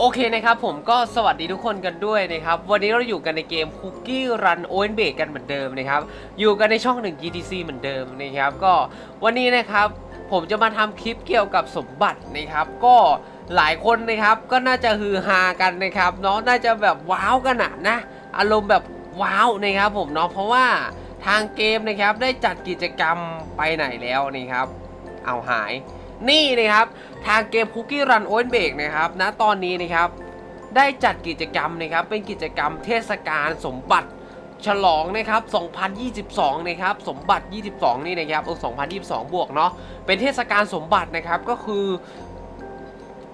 โอเคนะครับผมก็สวัสดีทุกคนกันด้วยนะครับ วันนี้เราอยู่กันในเกม Cookie Run o w e n b a k กันเหมือนเดิมนะครับ อยู่กันในช่องหนึ่ง GTC เหมือนเดิมนะครับก็วันนี้นะครับผมจะมาทำคลิปเกี่ยวกับสมบัตินะครับ ก็หลายคนนะครับก็น่าจะฮือฮากันนะครับเนาะน่าจะแบบว้าวกันอะนะ อารมณ์แบบว้าวนะครับผมเนาะเพราะว่าทางเกมนะครับได้จัดกิจกรรมไปไหนแล้วนะครับ เอาหาย นี่นะครับ ทางเกม Cookie Run o w e n b a k นะครับณตอนนี้นะครับได้จัดกิจกรรมนะครับเป็นกิจกรรมเทศกาลสมบัติฉลองนะครับ 2022 นะครับ สมบัติ 22 นี่นะครับเออ2022 บวกเนาะ เป็นเทศกาลสมบัตินะครับ ก็คือ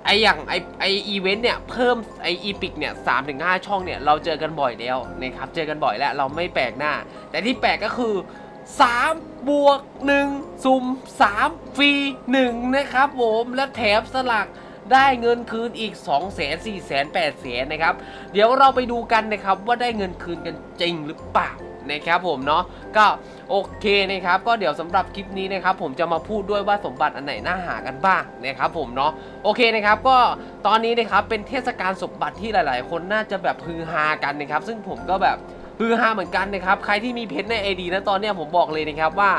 ไออย่างไอไออีเวนต์เนี่ย เพิ่มไออีพิกเนี่ยสามถึงห้าช่องเนี่ย เราเจอกันบ่อยแล้วนะครับ เจอกันบ่อยแล้ว เราไม่แปลกหน้า แต่ที่แปลกก็คือ 3 บวก1ซุ่ม 3 ฟรี 1 นะครับผม และแถมสลักได้เงินคืนอีก2 0 0 0 0 4 0 0 0 0 8 0 0นะครับ เดี๋ยวเราไปดูกันนะครับว่าได้เงินคืนกันจริงหรือเปล่านะครับผมเนาะก็โอเคนะครับ ก็เดี๋ยวสำหรับคลิปนี้นะครับ ผมจะมาพูดด้วยว่าสมบัติอันไหนน่าหากันบ้างนะครับผมเนาะโอเคนะครับ ก็ตอนนี้นะครับเป็นเทศกาลสมบัติที่หลาย ๆ คนน่าจะแบบฮือฮากันนะครับ ซึ่งผมก็แบบ ฮือฮาเหมือนกันนะครับ ใครที่มีเพชรในไอดีนะตอนเนี้ยผมบอกเลยนะครับว่า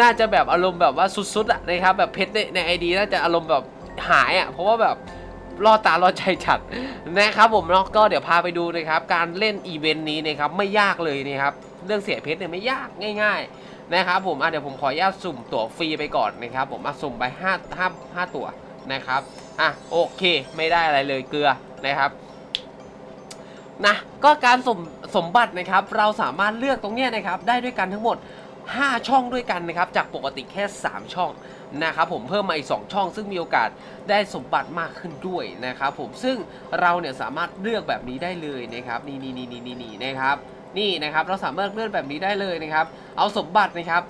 น่าจะแบบอารมณ์แบบว่าสุดๆอะนะครับแบบเพชรในในไอดีน่าจะอารมณ์แบบหายอะเพราะว่าแบบรอดตารอดใจจัดนะครับผมเนาะก็เดี๋ยวพาไปดูนะครับ การเล่นอีเวนต์นี้นะครับไม่ยากเลยนะครับเรื่องเสียเพชรเนี่ยไม่ยากง่าย ๆนะครับผมอะเดี๋ยวผมขออนุญาตสุ่มตั๋วฟรีไปก่อนนะครับ ผมอะสุ่มไป5 5 5ตั๋วนะครับอะโอเค ไม่ได้อะไรเลยเกลือนะครับ นะก็การสมสมบัตินะครับเราสามารถเลือกตรงเนี้ยนะครับได้ด้วยกันทั้งหมด 5 ช่องด้วยกันนะครับจากปกติแค่ 3 ช่องนะครับผมเพิ่มมาอีก 2 ช่อง ซึ่งมีโอกาสได้สมบัติมากขึ้นด้วยนะครับผมซึ่งเราเนี่ยสามารถเลือกแบบนี้ได้เลยนะครับนี่นี่นี่นี่นี่นี่นะครับนี่นะครับเราสามารถเลือกแบบนี้ได้เลยนะครับ เอาสมบัตินะครับ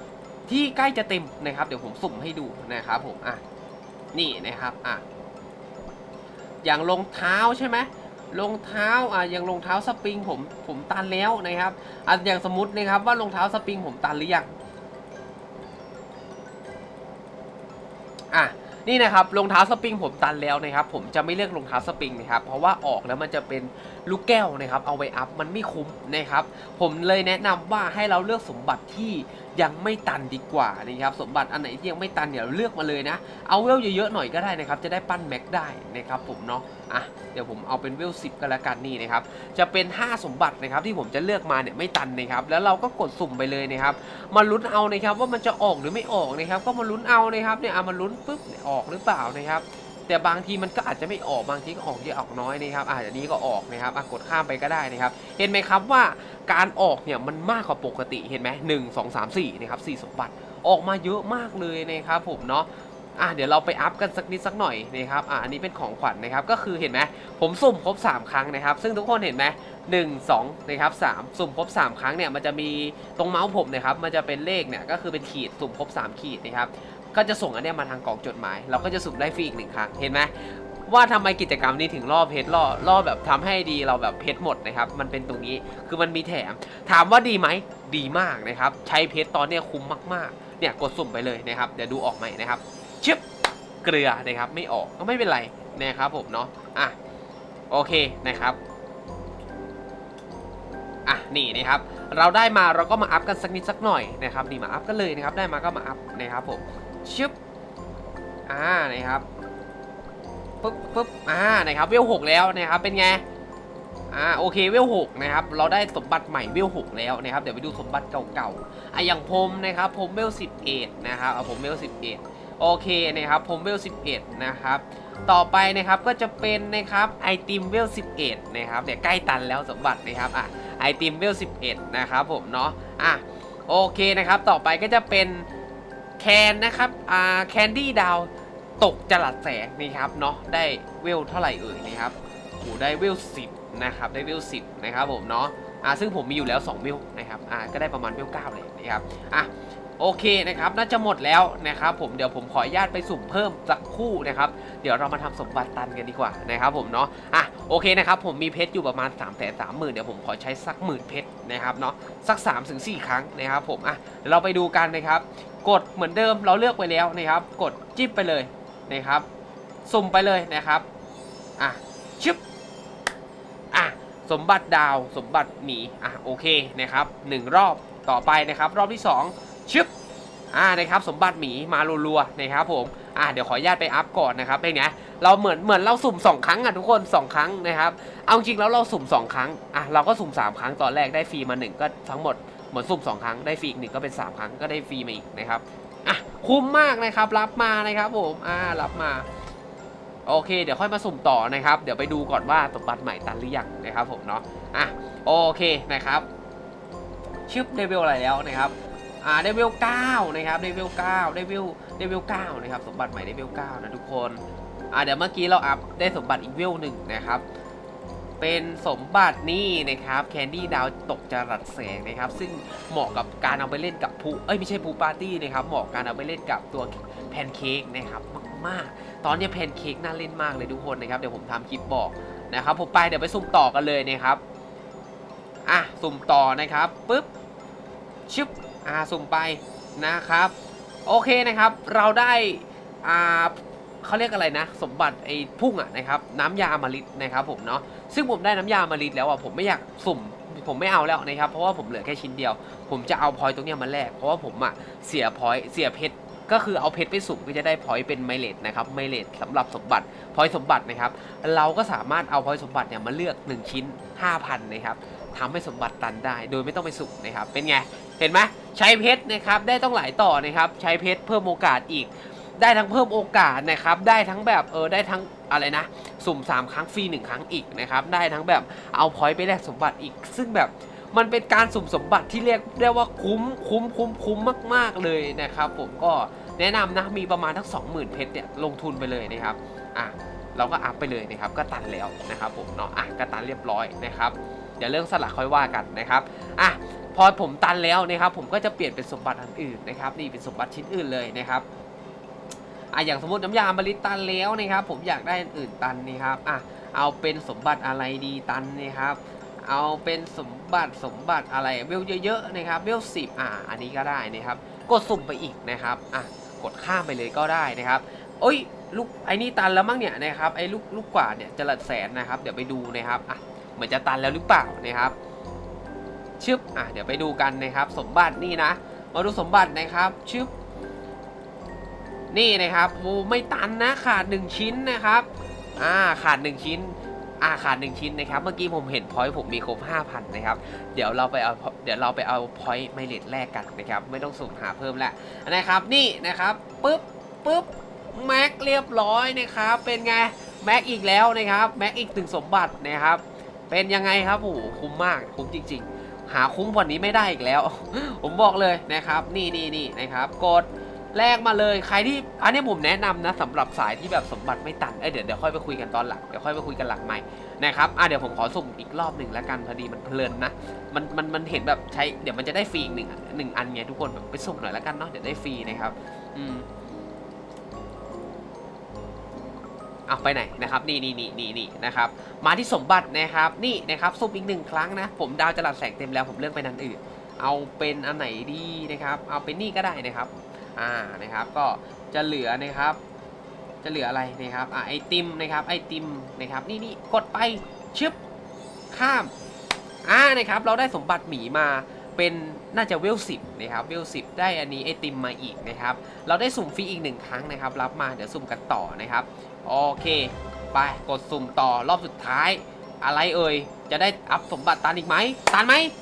ที่ใกล้จะเต็มนะครับ เดี๋ยวผมสุ่มให้ดูนะครับผมอะนี่นะครับอะอย่างรองเท้าใช่ไหม รองเท้าอะอย่างรองเท้าสปริงผมผมตันแล้วนะครับอะอย่างสมมตินะครับว่ารองเท้าสปริงผมตันหรือยังอะนี่นะครับรองเท้าสปริงผมตันแล้วนะครับ ผมจะไม่เลือกรองเท้าสปริงนะครับ เพราะว่าออกแล้วมันจะเป็น ลูกแก้วนะครับเอาไว้อัพมันไม่คุ้มนะครับผมเลยแนะนำว่าให้เราเลือกสมบัติที่ยังไม่ตันดีกว่านะครับสมบัติอันไหนที่ยังไม่ตันเดี๋ยวเลือกมาเลยนะ เอาเวลเยอะๆหน่อยก็ได้นะครับจะได้ปั้นแม็กได้นะครับผมเนาะอะเดี๋ยวผมเอาเป็นเวล10ก็แล้วกันนี่นะครับจะเป็น 5 สมบัตินะครับที่ผมจะเลือกมาเนี่ยไม่ตันนะครับแล้วเราก็กดสุ่มไปเลยนะครับมาลุ้นเอานะครับว่ามันจะออกหรือไม่ออกนะครับก็มาลุ้นเอานะครับเนี่ยเอามาลุ้นปุ๊บออกหรือเปล่านะครับ แต่บางทีมันก็อาจจะไม่ออกบางทีก็ออกเยอะออกน้อยนะครับอาจจะนี้ก็ออกนะครับกดข้ามไปก็ได้นะครับ เห็นไหมครับว่าการออกเนี่ยมันมากกว่าปกติเห็นไหมหนึ่งสองสามสี่นะครับสี่สมบัติออกมาเยอะมากเลยนะครับผมเนาะอะเดี๋ยวเราไปอัพกันสักนิดสักหน่อยนะครับอะอันนี้เป็นของขวัญนะครับก็คือเห็นไหมผมสุ่มครบ 3 ครั้งนะครับ ซึ่งทุกคนเห็นไหมหนึ่งสองนะครับสามสุ่มครบ 3 ครั้งเนี่ยมันจะมีตรงเมาส์ผมนะครับมันจะเป็นเลขเนี่ยก็คือเป็นขีดสุ่มครบ 3 ขีดนะครับ ก็จะส่งอันเนี้ยมาทางกล่องจดหมาย เราก็จะสุ่มได้ฟรีอีกหนึ่งครั้งเห็นไหมว่าทำไมกิจกรรมนี้ถึงล่อเพชรล่อล่อแบบทำให้ดีเราแบบเพชรหมดนะครับ มันเป็นตรงนี้คือมันมีแถม ถามว่าดีไหมดีมากนะครับ ใช้เพชรตอนเนี้ยคุ้มมากๆ เนี่ยกดสุ่มไปเลยนะครับเดี๋ยวดูออกไหมนะครับชึบเกลือนะครับ ไม่ออกก็ไม่เป็นไรนะครับผมเนาะอะโอเคนะครับอะนี่นะครับเราได้มาเราก็มาอัพกันสักนิดสักหน่อยนะครับนี่มาอัพกันเลยนะครับได้มาก็มาอัพนะครับผม ชึบอ่านะครับปึ๊บปึ๊บอ่านะครับเวลหกแล้วนะครับเป็นไงอ่าโอเคเวลหกนะครับเราได้สมบัติใหม่เวลหกแล้วนะครับเดี๋ยวไปดูสมบัติเก่าๆอะอย่างผมนะครับผมเวลสิบเอ็ดนะครับเอาผมเวลสิบเอ็ดโอเคนะครับผมเวล11นะครับต่อไปนะครับก็จะเป็นนะครับไอติมเวล11นะครับเดี๋ยวใกล้ตันแล้วสมบัตินะครับอะไอติมเวล11นะครับผมเนาะอะโอเคนะครับต่อไปก็จะเป็น แคนนะครับอ่าแคนดี้ดาวตกจลัดแสงนี่ครับเนาะได้เวลเท่าไหร่เอ่ยนะครับโอ้ได้เวล10นะครับได้เวล10นะครับผมเนาะอ่าซึ่งผมมีอยู่แล้ว2เวลนะครับอ่าก็ได้ประมาณเวล9เลยนะครับอะโอเคนะครับน่าจะหมดแล้วนะครับผมเดี๋ยวผมขออนุญาตไปสุ่มเพิ่มสักคู่นะครับเดี๋ยวเรามาทำสมบัติตันกันดีกว่านะครับผมเนาะอะโอเคนะครับผมมีเพชรอยู่ประมาณ3ามแสนสามหมื่นเดี๋ยวผมขอใช้สักหมื่นเพชรนะครับเนาะสัก3ามถึงสครั้งนะครับผมอะเดี๋ยวเราไปดูกันนะครับ กดเหมือนเดิมเราเลือกไปแล้วนะครับ กดจิ้มไปเลยนะครับ สุ่มไปเลยนะครับอะชึบอะสมบัติดาวสมบัติหมีอะโอเคนะครับหนึ่งรอบต่อไปนะครับ รอบที่สองชึบอ่านะครับสมบัติหมีมารัวๆนะครับผมอะเดี๋ยวขออนุญาตไปอัพก่อนนะครับเป็นไงเราเหมือนเหมือนเราสุ่มสองครั้งอะทุกคนสองครั้งนะครับ เอาจริงแล้วเราสุ่มสองครั้งอะเราก็สุ่มสามครั้งตอนแรกได้ฟรีมาหนึ่งก็ทั้งหมด เหมือนสุ่มสองครั้งได้ฟรีอีกหนึ่งก็เป็นสามครั้งก็ได้ฟรีมาอีกนะครับอะคุ้มมากนะครับรับมานะครับผมอ่ารับมาโอเค เดี๋ยวค่อยมาสุ่มต่อนะครับ เดี๋ยวไปดูก่อนว่าสมบัติใหม่ตันหรือยังนะครับผมเนาะอะโอเคนะครับชึบเดวิลอะไรแล้วนะครับอ่าเดวิล9นะครับเดวิล9เดวิลเดวิล9นะครับสมบัติใหม่เดวิล9นะทุกคนอ่าเดี๋ยวเมื่อกี้เราอัพได้สมบัติอีกเวลหนึ่งนะครับ เป็นสมบัตินี่นะครับแคนดี้ดาวตกจรัสแสงนะครับ ซึ่งเหมาะกับการเอาไปเล่นกับผู้เอ้ยไม่ใช่ผู้ปาร์ตี้นะครับเหมาะการเอาไปเล่นกับตัวแพนเค้กนะครับมากๆ ตอนนี้แพนเค้กน่าเล่นมากเลยทุกคนนะครับเดี๋ยวผมทำคลิปบอกนะครับผมไปเดี๋ยวไปสุ่มต่อกันเลยนะครับอะสุ่มต่อนะครับปุ๊บชึบอ่าสุ่มไปนะครับ โอเคนะครับ เราได้อ่า เขาเรียกอะไรนะ สมบัติไอ้พุ่งอะนะครับน้ำยาอมฤตนะครับผมเนาะซึ่งผมได้น้ำยาอมฤตแล้วอะผมไม่อยากสุ่มผมไม่เอาแล้วนะครับ เพราะว่าผมเหลือแค่ชิ้นเดียว ผมจะเอาพอยต์ตรงเนี้ยมาแลกเพราะว่าผมอะเสียพอยเสียเพชรก็คือเอาเพชรไปสุ่มก็จะได้พอยเป็นไมเลดนะครับไมเลดสำหรับสมบัติพอยสมบัตินะครับ เราก็สามารถเอาพอยสมบัติเนี่ยมาเลือก 1 ชิ้น 5,000นะครับทำให้สมบัติตันได้ โดยไม่ต้องไปสุ่มนะครับเป็นไงเห็นไหมใช้เพชรนะครับได้ต้องหลายต่อนะครับใช้เพชรเพิ่มโอกาสอีก ได้ทั้งเพิ่มโอกาสนะครับ ได้ทั้งแบบเออได้ทั้งอะไรนะ สุ่ม 3 ครั้งฟรี1 ครั้งอีกนะครับ ได้ทั้งแบบเอาพอยต์ไปแลกสมบัติอีก ซึ่งแบบมันเป็นการสุ่มสมบัติที่เรียกได้ว่าคุ้มคุ้มคุ้มคุ้มมาก ๆ เลยนะครับ ผมก็แนะนำนะมีประมาณทั้ง 20,000 เพชรเนี่ยลงทุนไปเลยนะครับอะเราก็อัพไปเลยนะครับ ก็ตันแล้วนะครับผมเนาะอะก็ตันเรียบร้อยนะครับเดี๋ยวเรื่องสลักค่อยว่ากันนะครับอะพอผมตันแล้วนะครับ ผมก็จะเปลี่ยนเป็นสมบัติอันอื่นนะครับ นี่เป็นสมบัติชิ้นอื่นเลยนะครับ อะอย่างสมมติน้ำยาบริตันแล้วนะครับผมอยากได้อันอื่นตันนี่ครับอะเอาเป็นสมบัติอะไรดีตันนี่ครับเอาเป็นสมบัติสมบัติอะไรเวลเยอะๆนะครับเวลสิบอะอันนี้ก็ได้นะครับกดสุ่มไปอีกนะครับอะกดข้ามไปเลยก็ได้นะครับโอ้ยลูกไอ้นี่ตันแล้วมั้งเนี่ยนะครับไอ้ลูกลูกกว่าดเนี่ยจะหลัดแสนนะครับ เดี๋ยวไปดูนะครับอะเหมือนจะตันแล้วหรือเปล่านะครับชึบอะเดี๋ยวไปดูกันนะครับ สมบัตินี่นะ มาดูสมบัตินะครับชึบ นี่นะครับโอ้ไม่ตันนะขาดหนึ่งชิ้นนะครับอ่าขาดหนึ่งชิ้นอ่าขาดหนึ่งชิ้นนะครับ เมื่อกี้ผมเห็นพอยต์ผมมีครบ5,000นะครับ เดี๋ยวเราไปเอาเดี๋ยวเราไปเอาพอยต์ไมเลดแรกกันนะครับ ไม่ต้องสุ่มหาเพิ่มแล้วนะครับ นี่นะครับปุ๊บปุ๊บแม็กเรียบร้อยนะครับ เป็นไงแม็กอีกแล้วนะครับแม็กอีกถึงสมบัตินะครับ เป็นยังไงครับโอ้คุ้มมากคุ้มจริง ๆ หาคุ้มกว่านี้ไม่ได้อีกแล้ว ผมบอกเลยนะครับ นี่นี่นี่นะครับ กด แลกมาเลยใครที่อันนี้ผมแนะนำนะสำหรับสายที่แบบสมบัติไม่ตันเอ้ยเดี๋ยวเดี๋ยวค่อยไปคุยกันตอนหลังเดี๋ยวค่อยไปคุยกันหลังใหม่นะครับอะเดี๋ยวผมขอสุ่มอีกรอบหนึ่งแล้วกันพอดีมันเพลินนะมันมันมันเห็นแบบใช้เดี๋ยวมันจะได้ฟรีอีกหนึ่งหนึ่งอันไงทุกคนแบบไปสุ่มหน่อยแล้วกันเนาะเดี๋ยวได้ฟรีนะครับอืมเอาไปไหนนะครับนี่นี่นี่นี่นี่นะครับมาที่สมบัตินะครับนี่นะครับสุ่มอีกหนึ่งครั้งนะ ผมดาวจรัสแสงเต็มแล้วผมเลือกไปนันอื่น เอาเป็นอันไหนดีนะครับ เอาเป็นนี่ก็ได้นะครับ อ่านะครับก็จะเหลือนะครับ จะเหลืออะไรนะครับอ่าไอติมนะครับไอติมนะครับนี่นี่กดไปชึบข้ามอ่านะครับเราได้สมบัติหมีมาเป็นน่าจะเวลสิบนะครับเวลสิบได้อันนี้ไอติมมาอีกนะครับ เราได้สุ่มฟรีอีกหนึ่งครั้งนะครับ รับมาเดี๋ยวสุ่มกันต่อนะครับโอเค ไปกดสุ่มต่อรอบสุดท้าย อะไรเอ่ยจะได้อัพสมบัติตันอีกไหมตันไหมอืม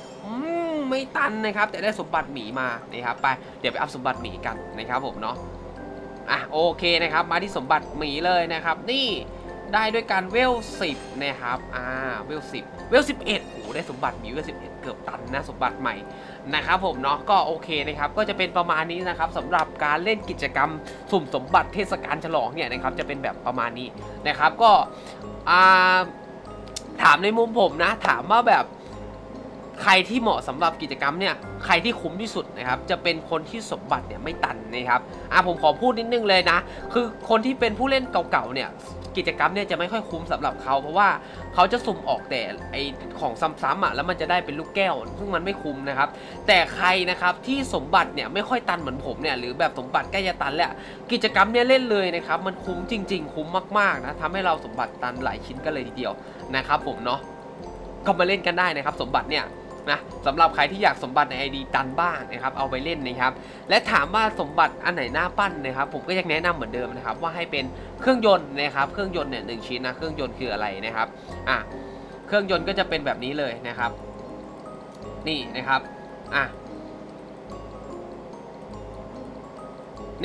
ไม่ตันนะครับ แต่ได้สมบัติหมีมานะครับไปเดี๋ยวไปอัพสมบัติหมีกันนะครับผมเนาะอะโอเคนะครับ มาที่สมบัติหมีเลยนะครับ นี่ได้ด้วยการเวล10นะครับ อ่า เวล10เวล11โอ้โหได้สมบัติหมีเวล11เกือบตันนะสมบัติใหม่นะครับผมเนาะ ก็โอเคนะครับ ก็จะเป็นประมาณนี้นะครับสำหรับการเล่นกิจกรรมสุ่มสมบัติเทศกาลฉลองเนี่ยนะครับ จะเป็นแบบประมาณนี้นะครับ ก็ อ่า ถามในมุมผมนะ ถามว่าแบบ ใครที่เหมาะสำหรับกิจกรรมเนี่ยใครที่คุ้มที่สุดนะครับจะเป็นคนที่สมบัติเนี่ยไม่ตันนะครับอะผมขอพูดนิดนึงเลยนะ คือคนที่เป็นผู้เล่นเก่าๆเนี่ยกิจกรรมเนี่ยจะไม่ค่อยคุ้มสำหรับเขาเพราะว่าเขาจะสุ่มออกแต่ไอของซ้ำๆอะแล้วมันจะได้เป็นลูกแก้ว ซึ่งมันไม่คุ้มนะครับ แต่ใครนะครับที่สมบัติเนี่ยไม่ค่อยตันเหมือนผมเนี่ยหรือแบบสมบัติใกล้จะตันแหล้วกิจกรรมเนี่ยเล่นเลยนะครับมันคุ้มจริง ๆ คุ้มมากๆนะทำให้เราสมบัติตันหลายชิ้นกันเลยทีเดียวนะครับผมเนาะก็มาเล่นกันได้นะครับ สมบัติเนี่ย นะสำหรับใครที่อยากสมบัติใน ID ตันบ้างนะครับเอาไปเล่นนะครับ และถามว่าสมบัติอันไหนน่าปั้นนะครับ ผมก็ยังแนะนำเหมือนเดิมนะครับ ว่าให้เป็นเครื่องยนต์นะครับ เครื่องยนต์เนี่ยหนึ่งชิ้นนะเครื่องยนต์คืออะไรนะครับอะเครื่องยนต์ก็จะเป็นแบบนี้เลยนะครับ นี่นะครับอะ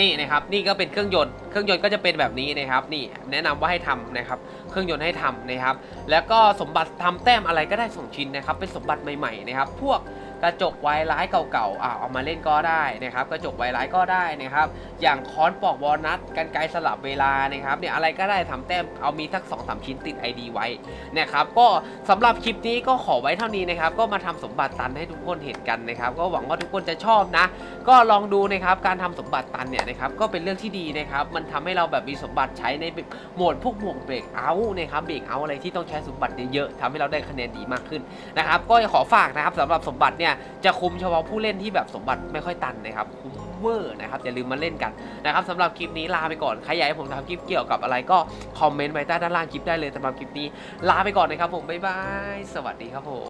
นี่นะครับนี่ก็เป็นเครื่องยนต์เครื่องยนต์ก็จะเป็นแบบนี้นะครับ นี่แนะนำว่าให้ทำนะครับ เครื่องยนต์ให้ทำนะครับ แล้วก็สมบัติทำแต้มอะไรก็ได้สองชิ้นนะครับ เป็นสมบัติใหม่ๆนะครับ พวก กระจกไวร้ายเก่าๆอ่าเอามาเล่นก็ได้นะครับ กระจกไวร้ายก็ได้นะครับ อย่างค้อนปอกวอลนัทกันไกรสลับเวลานะครับเนี่ยอะไรก็ได้ทำแต้มเอามีทัก2องสามชิ้นติด ID ไว้นะครับก็สำหรับคลิปนี้ก็ขอไว้เท่านี้นะครับ ก็มาทำสมบัติตันให้ทุกคนเห็นกันนะครับ ก็หวังว่าทุกคนจะชอบนะ ก็ลองดูนะครับการทำสมบัติตันเนี่ยนะครับก็เป็นเรื่องที่ดีนะครับ มันทำให้เราแบบมีสมบัติใช้ในโหมดพวกหมวกเบรกเอาท์นะครับเบรกเอาอะไรที่ต้องใช้สมบัติเยอะๆทำให้เราได้คะแนนดีมากขึ้นนะครับ ก็ขอฝากนะครับสำหรับสมบัติเนี่ยจะคุมเฉพาะผู้เล่นที่แบบสมบัติไม่ค่อยตันนะครับคุ้มเวอร์นะครับอย่าลืมมาเล่นกันนะครับสำหรับคลิปนี้ลาไปก่อนใครอยากให้ผมทำคลิปเกี่ยวกับอะไรก็คอมเมนต์ไว้ใต้ด้านล่างคลิปได้เลยสำหรับคลิปนี้ลาไปก่อนนะครับผมบ๊ายบายสวัสดีครับผม